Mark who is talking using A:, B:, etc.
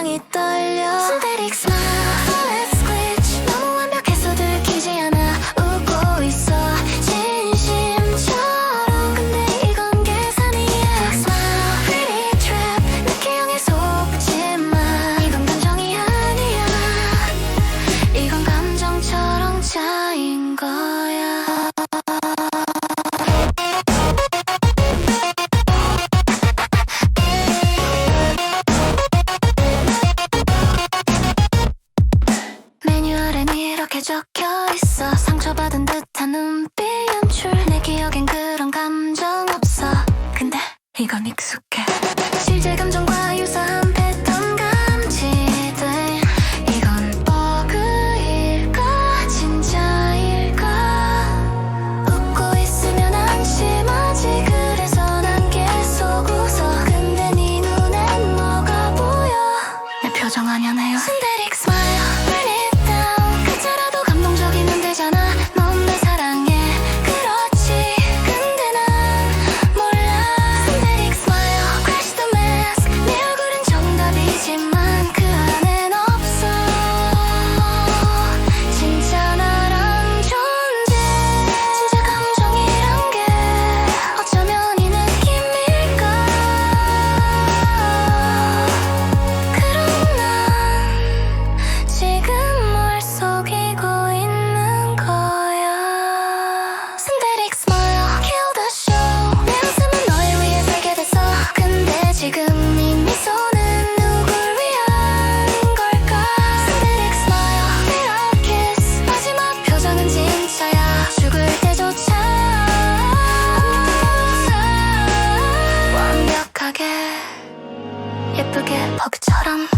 A: 심장이 떨려 Synthetic smile 있어. 상처받은 듯한 눈빛 연출. 내 기억엔 그런 감정 없어. 근데 이건 익숙해. 실제 감정 예쁘게 버그처럼.